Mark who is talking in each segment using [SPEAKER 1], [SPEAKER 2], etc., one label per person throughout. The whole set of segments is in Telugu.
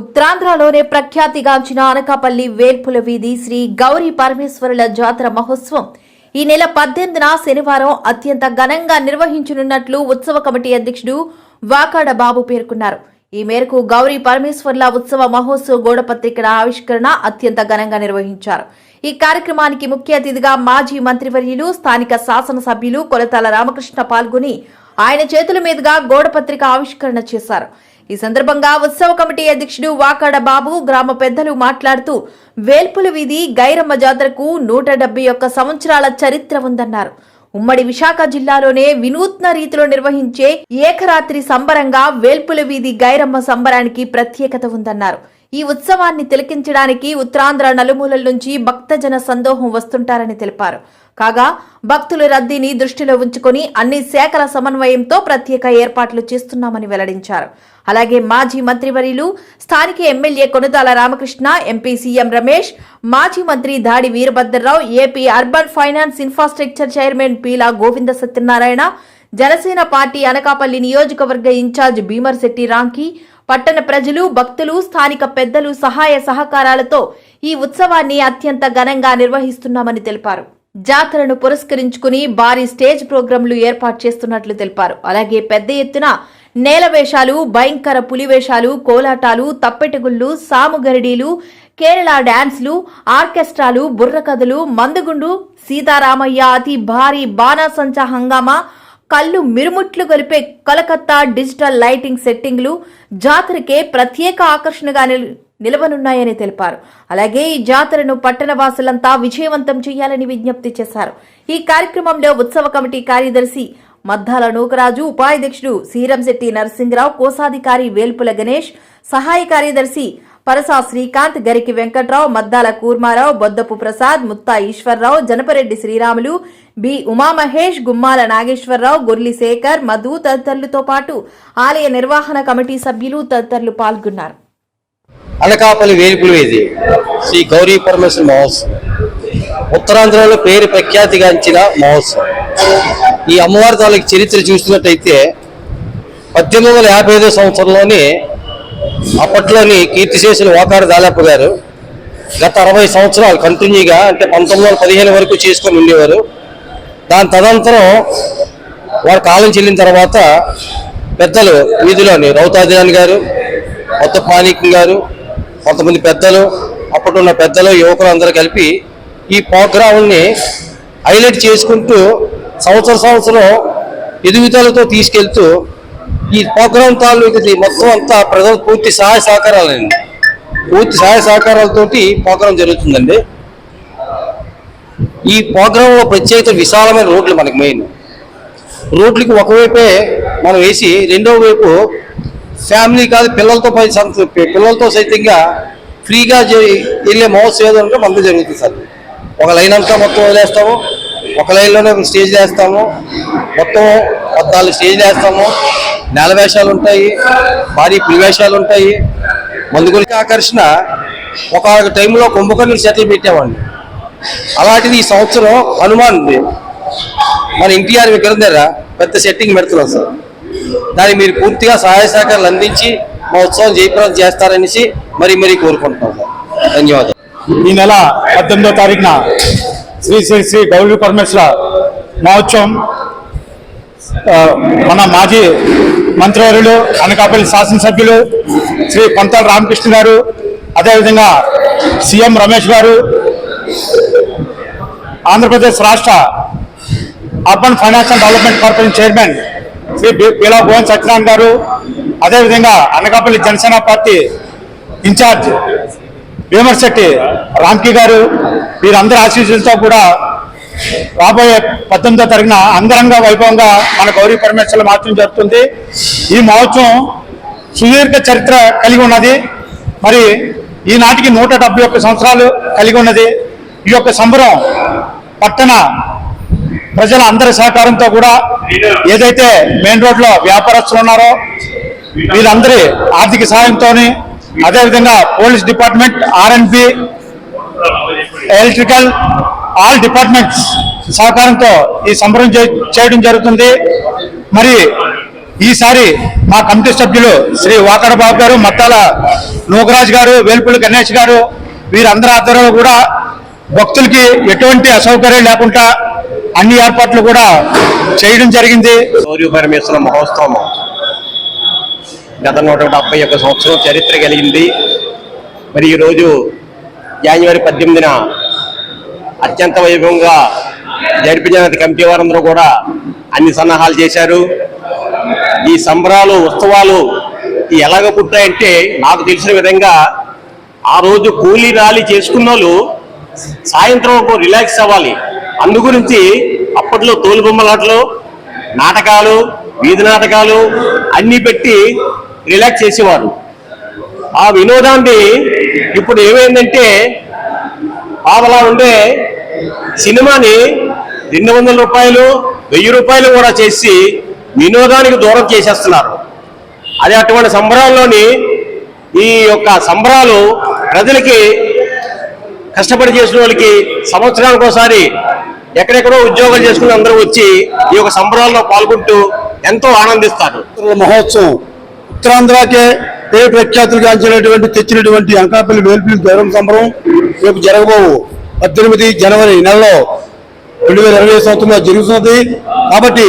[SPEAKER 1] ఉత్తరాంధ్రలోనే ప్రఖ్యాతిగాంచిన అనకాపల్లి వేల్పుల వీధి శ్రీ గౌరీ పరమేశ్వరుల జాతర మహోత్సవం. ఈ నెల పద్దెనిమిదిన శనివారం అత్యంత ఘనంగా నిర్వహించనున్నట్లు ఉత్సవ కమిటీ అధ్యక్షుడు వాకాడ బాబు పేర్కొన్నారు. ఈ మేరకు గౌరీ పరమేశ్వర్ల ఉత్సవ మహోత్సవ గోడపత్రికల ఆవిష్కరణ అత్యంత ఘనంగా నిర్వహించారు. ఈ కార్యక్రమానికి ముఖ్య అతిథిగా మాజీ మంత్రివర్యులు స్థానిక శాసనసభ్యులు కొలతాల రామకృష్ణ పాల్గొని ఆయన చేతుల మీదుగా గోడపత్రిక ఆవిష్కరణ చేశారు. ఈ సందర్భంగా ఉత్సవ కమిటీ అధ్యక్షుడు వాకాడ బాబు గ్రామ పెద్దలు మాట్లాడుతూ వేల్పుల వీధి గైరమ్మ జాతరకు నూట డెబ్బై ఒక్క సంవత్సరాల చరిత్ర ఉందన్నారు. ఉమ్మడి విశాఖ జిల్లాలోనే వినూత్న రీతిలో నిర్వహించే ఏకరాత్రి సంబరంగా వేల్పుల వీధి గైరమ్మ సంబరానికి ప్రత్యేకత ఉందన్నారు. ఈ ఉత్సవాన్ని తిలకించడానికి ఉత్తరాంధ్ర నలుమూలల నుంచి భక్తజన సందోహం వస్తుంటారని తెలిపారు. కాగా భక్తుల రద్దీని దృష్టిలో ఉంచుకొని అన్ని శాఖల సమన్వయంతో ప్రత్యేక ఏర్పాట్లు చేస్తున్నామని వెల్లడించారు. అలాగే మాజీ మంత్రివర్యులు స్థానిక MLA Konathala Ramakrishna MP CM Ramesh మాజీ మంత్రి Dadi Veerabhadrarao AP urban finance infrastructure chairman Peela Govinda Satyanarayana Janasena party Anakapalli నియోజకవర్గ ఇన్ఛార్జ్ భీమర్శెట్టి రాంకి పట్టణ ప్రజలు భక్తులు స్థానిక పెద్దలు సహాయ సహకారాలతో ఈ ఉత్సవాన్ని అత్యంత ఘనంగా నిర్వహిస్తున్నామని తెలిపారు. జాతరను పురస్కరించుకుని భారీ స్టేజ్ ప్రోగ్రాంలు ఏర్పాటు చేస్తున్నట్లు తెలిపారు. అలాగే పెద్ద ఎత్తున నేల వేషాలు భయంకర పులి వేషాలు కోలాటాలు తప్పెటగుళ్ళు సాముగరిడీలు కేరళ డాన్స్లు ఆర్కెస్ట్రాలు బుర్రకథలు మందుగుండు సీతారామయ్య అతి భారీ బాణాసంచ హంగామా కళ్ళు మిరుముట్లు గొలిపే కలకత్తా డిజిటల్ లైటింగ్ సెట్టింగ్లు జాతరకే ప్రత్యేక ఆకర్షణగా నిల్- నిలవనున్నాయని తెలిపారు. అలాగే ఈ జాతరను పట్టణ వాసులంతా విజయవంతం చేయాలని విజ్ఞప్తి చేశారు. ఈ కార్యక్రమంలో ఉత్సవ కమిటీ కార్యదర్శి మద్దాల నూకరాజు ఉపాధ్యక్షుడు శ్రీరంశెట్టి నరసింహరావు కోశాధికారి వేల్పుల గణేష్ సహాయ కార్యదర్శి పరసా శ్రీకాంత్ గరికి వెంకట్రావు మద్దాల కూర్మారావు బొద్దపు ప్రసాద్ ముత్తా ఈశ్వర్రావు జనపరెడ్డి శ్రీరాములు బి ఉమామహేష్ గుమ్మాల నాగేశ్వరరావు గొర్లి శేఖర్ మధు తదితరులతో పాటు ఆలయ నిర్వహణ కమిటీ సభ్యులు తదితరులు పాల్గొన్నారు.
[SPEAKER 2] అనకాపల్లి వేలుపులు వేది శ్రీ గౌరీ పరమేశ్వర మహోత్సవం. ఉత్తరాంధ్రలో పేరు ప్రఖ్యాతిగాంచిన మహోత్సవం. ఈ అమ్మవారి తాలూకు చరిత్ర చూసినట్టయితే పద్దెనిమిది వందల యాభై ఐదో సంవత్సరంలోనే అప్పట్లోని కీర్తిశేషులు ఓకారు దాదాపు గారు గత అరవై సంవత్సరాలు కంటిన్యూగా అంటే పంతొమ్మిది వందల పదిహేను వరకు చేసుకొని ఉండేవారు. దాని తదనంతరం వారు కాలం చెల్లిన తర్వాత పెద్దలు వీధిలోని రౌతాదిరాని గారు కొత్త పానీకం గారు కొంతమంది పెద్దలు అప్పుడున్న పెద్దలు యువకులు అందరూ కలిపి ఈ ప్రోగ్రాంని హైలైట్ చేసుకుంటూ సంవత్సర సంవత్సరం ఎదుగుదలతో తీసుకెళ్తూ ఈ ప్రోగ్రాం తాలూకు మొత్తం అంతా ప్రజలు పూర్తి సహాయ సహకారాలండి. పూర్తి సహాయ సహకారాలతోటి ప్రోగ్రాం జరుగుతుందండి. ఈ ప్రోగ్రాంలో ప్రత్యేకత విశాలమైన రోడ్లు మనకి మెయిన్. రోడ్లకి ఒకవైపే మనం వేసి రెండో వైపు ఫ్యామిలీ కాదు పిల్లలతో పై పిల్లలతో సైతంగా ఫ్రీగా వెళ్ళే మహోత్సవం ఏదో ఉంటే మనకు జరుగుతుంది సార్. ఒక లైన్ అంతా మొత్తం వదిలేస్తాము. ఒక లైన్లోనే స్టేజ్ వేస్తాము. మొత్తం పద్నాలుగు స్టేజ్లు వేస్తాము. నేల వేషాలు ఉంటాయి భారీ పులి వేషాలు ఉంటాయి. మందుగురికి ఆకర్షణ ఒక టైంలో కుంభకర్ణులు సెటిల్ పెట్టేవాడిని. అలాంటిది ఈ సంవత్సరం హనుమాన్ ఉంది. మన ఎన్టీఆర్ విగ్రహం దగ్గర పెద్ద సెట్టింగ్ పెడుతున్నాం సార్. దాన్ని మీరు పూర్తిగా సహాయ సహకారాలు అందించి మా ఉత్సవం జయప్రదం చేస్తారనేసి మరి మరీ కోరుకుంటున్నాం సార్. ధన్యవాదాలు.
[SPEAKER 3] ఈ నెల పద్దెనిమిదో తారీఖున శ్రీ శ్రీ శ్రీ గౌరీ పరమేశ్వర మహోత్సవం మన మాజీ మంత్రివర్యులు అనకాపల్లి శాసనసభ్యులు శ్రీ పంతాల రామకృష్ణ గారు అదేవిధంగా సీఎం రమేష్ గారు ఆంధ్రప్రదేశ్ రాష్ట్ర urban financial development corporation chairman Shri B- Peela Bhuvan Satyanarayana గారు అదేవిధంగా అనకాపల్లి జనసేన పార్టీ ఇన్ఛార్జ్ భీమర్శెట్టి రామ్కి గారు వీరందరి ఆశీస్సులతో కూడా రాబోయే పద్దెనిమిదో తరిగిన అంగరంగ వైభవంగా మన గౌరీ పరమేశ్వరుల మహోత్సవం జరుగుతుంది. ఈ మహోత్సవం సుదీర్ఘ చరిత్ర కలిగి ఉన్నది. మరి ఈనాటికి నూట డెబ్బై ఒక్క సంవత్సరాలు కలిగి ఉన్నది. ఈ యొక్క సంబరం పట్టణ ప్రజల అందరి సహకారంతో కూడా ఏదైతే మెయిన్ రోడ్లో వ్యాపారస్తులు ఉన్నారో వీళ్ళందరి ఆర్థిక సహాయంతో అదేవిధంగా police department RNB electrical all departments సహకారంతో ఈ సంబరం చే- చేయడం జరుగుతుంది. మరి ఈసారి మా కమిటీ సభ్యులు శ్రీ వాకడ బాబు గారు మత్తాల నోగరాజ్ గారు వేల్పుల్లి గణేష్ గారు వీరందరి ఆధ్వర్యంలో కూడా భక్తులకి ఎటువంటి అసౌకర్యం లేకుండా అన్ని ఏర్పాట్లు కూడా చేయడం జరిగింది.
[SPEAKER 4] గౌరీ పరమేశ్వర మహోత్సవం గత నూట డెబ్బై ఒక్క సంవత్సరం చరిత్ర కలిగింది. మరి ఈరోజు జనవరి పద్దెనిమిదిన అత్యంత వైభవంగా జరిపించిన కమిటీ వారందరూ కూడా అన్ని సన్నాహాలు చేశారు. ఈ సంబరాలు ఉత్సవాలు ఎలాగ పుట్టాయంటే నాకు తెలిసిన విధంగా ఆ రోజు కూలీ నాలి చేసుకున్న వాళ్ళు సాయంత్రం ఒక రిలాక్స్ అవ్వాలి. అందు గురించి అప్పట్లో తోలుబొమ్మలాటలు నాటకాలు వీధి నాటకాలు అన్నీ పెట్టి రిలాక్స్ చేసేవారు. ఆ వినోదాన్ని ఇప్పుడు ఏమైందంటే పావలా ఉండే సినిమాని రెండు వందల రూపాయలు వెయ్యి రూపాయలు కూడా చేసి వినోదానికి దూరం చేసేస్తున్నారు. అది అటువంటి సంబరాల్లోని ఈ యొక్క సంబరాలు ప్రజలకి కష్టపడి చేసిన వాళ్ళకి సంవత్సరానికి ఒకసారి ఎక్కడెక్కడో ఉద్యోగాలు చేసుకుని అందరూ వచ్చి ఈ యొక్క సంబరాల్లో పాల్గొంటూ ఎంతో ఆనందిస్తారు.
[SPEAKER 5] మహోత్సవం ఉత్తరాంధ్రకే పేరు ప్రఖ్యాతులు గాంచినటువంటి తెచ్చినటువంటి అంకాపల్లి వేల్పల్లి గౌరవ సంబరం రేపు జరగబోవు. పద్దెనిమిది జనవరి నెలలో రెండు వేల ఇరవై సంవత్సరంలో జరుగుతున్నది. కాబట్టి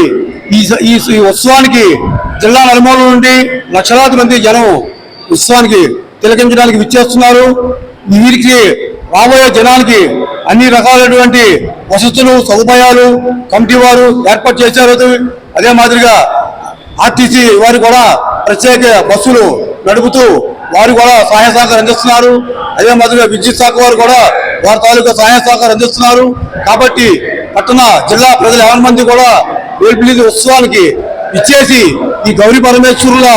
[SPEAKER 5] ఈ స- ఈ ఈ ఉత్సవానికి జిల్లా నలుమూల నుండి లక్షలాది మంది జనం ఉత్సవానికి తిలకించడానికి విచ్చేస్తున్నారు. వీరికి రాబోయే జనానికి అన్ని రకాలైనటువంటి వసతులు సదుపాయాలు కమిటీ వారు ఏర్పాటు చేశారు. అదే మాదిరిగా ఆర్టీసీ వారు కూడా ప్రత్యేక బస్సులు నడుపుతూ వారు కూడా సహాయ సహకారం అందిస్తున్నారు. అదే మాదిరిగా విద్యుత్ శాఖ వారు కూడా వారి తాలూకా సహాయ సహకారం అందిస్తున్నారు. కాబట్టి పట్టణ జిల్లా ప్రజలు ఎవరి మంది కూడా వేల్పిల్లి ఉత్సవానికి ఇచ్చేసి ఈ గౌరీ పరమేశ్వరుల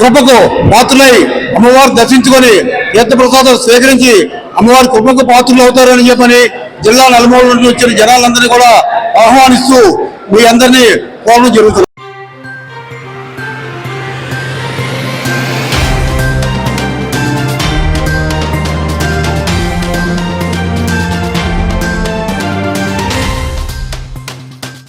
[SPEAKER 5] కృపకు పాత్రులై అమ్మవారు దర్శించుకొని తీర్థప్రసాదం స్వీకరించి అమ్మవారి కృపకు పాత్రులు అవుతారని చెప్పని జిల్లా నలుమూల నుండి వచ్చిన జనాలందరినీ కూడా ఆహ్వానిస్తూ మీ అందరినీ కోరడం జరుగుతుంది.